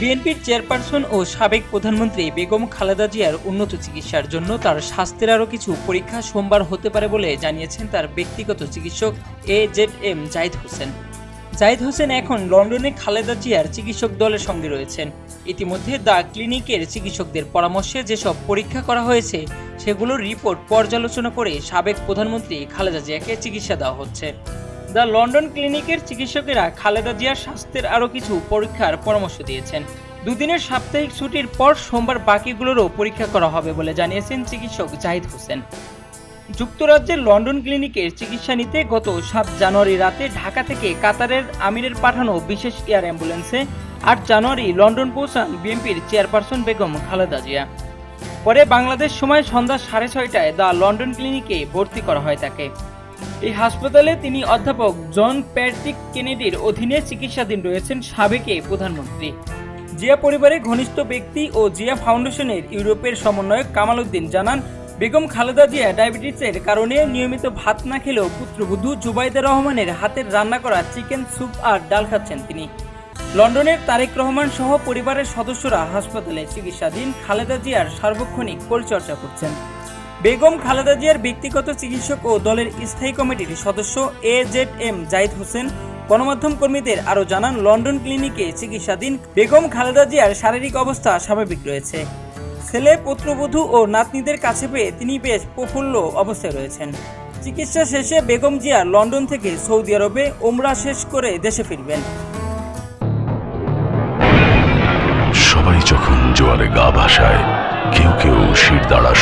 বিএনপির চেয়ারপারসন ও সাবেক প্রধানমন্ত্রী বেগম খালেদা জিয়ার উন্নত চিকিৎসার জন্য তার স্বাস্থ্যের আরও কিছু পরীক্ষা সোমবার হতে পারে বলে জানিয়েছেন তার ব্যক্তিগত চিকিৎসক A Z M Zahid Hossain. Zahid Hossain এখন লন্ডনে খালেদা জিয়ার চিকিৎসক দলের সঙ্গে রয়েছেন। ইতিমধ্যে দ্য ক্লিনিকের চিকিৎসকদের পরামর্শে যেসব পরীক্ষা করা হয়েছে, সেগুলোর রিপোর্ট পর্যালোচনা করে সাবেক প্রধানমন্ত্রী খালেদা জিয়াকে চিকিৎসা দেওয়া হচ্ছে। দ্য লন্ডন ক্লিনিকের চিকিৎসকেরা খালেদা জিয়ার স্বাস্থ্যের আরও কিছু পরীক্ষার পরামর্শ দিয়েছেন। দুদিনের সাপ্তাহিক ছুটির পর সোমবার বাকিগুলোরও পরীক্ষা করা হবে বলে জানিয়েছেন চিকিৎসক জাহিদ হোসেন। যুক্তরাজ্যের লন্ডন ক্লিনিকের চিকিৎসা নিতে গত সাত জানুয়ারি রাতে ঢাকা থেকে কাতারের আমিরের পাঠানো বিশেষ এয়ার অ্যাম্বুলেন্সে আট জানুয়ারি লন্ডন পৌঁছান বিএনপির চেয়ারপারসন বেগম খালেদা জিয়া। পরে বাংলাদেশ সময় সন্ধ্যা সাড়ে ছয়টায় দ্য লন্ডন ক্লিনিকে ভর্তি করা হয় তাকে। এই হাসপাতালে তিনি অধ্যাপক জন প্যাট্রিক কেনেডির অধীনে চিকিৎসাধীন রয়েছেন সাবেকে প্রধানমন্ত্রী। জিয়া পরিবারের ঘনিষ্ঠ ব্যক্তি ও জিয়া ফাউন্ডেশনের ইউরোপের সমন্বয়ক কামাল উদ্দিন জানান, বেগম খালেদা জিয়া ডায়াবেটিসের কারণে নিয়মিত ভাত না খেলেও পুত্রবধূ জুবাইদা রহমানের হাতের রান্না করা চিকেন স্যুপ আর ডাল খাচ্ছেন তিনি। লন্ডনের তারেক রহমান সহ পরিবারের সদস্যরা হাসপাতালে চিকিৎসাধীন খালেদা জিয়ার সার্বক্ষণিক পরিচর্যা করছেন। বেগম খালেদা জিয়ার ব্যক্তিগত চিকিৎসক ও দলের স্থায়ী কমিটির সদস্য A Z M Zahid Hossain গণমাধ্যম কর্মীদের আরও জানান, লন্ডন ক্লিনিকে চিকিৎসাধীন বেগম খালেদা জিয়ার শারীরিক অবস্থা স্বাভাবিক রয়েছে। ছেলে, পুত্রবধূ ও নাতনিদের কাছে পেয়ে তিনি বেশ প্রফুল্ল অবস্থায় রয়েছেন। চিকিৎসা শেষে বেগম জিয়া লন্ডন থেকে সৌদি আরবে, ওমরা শেষ করে দেশে ফিরবেন।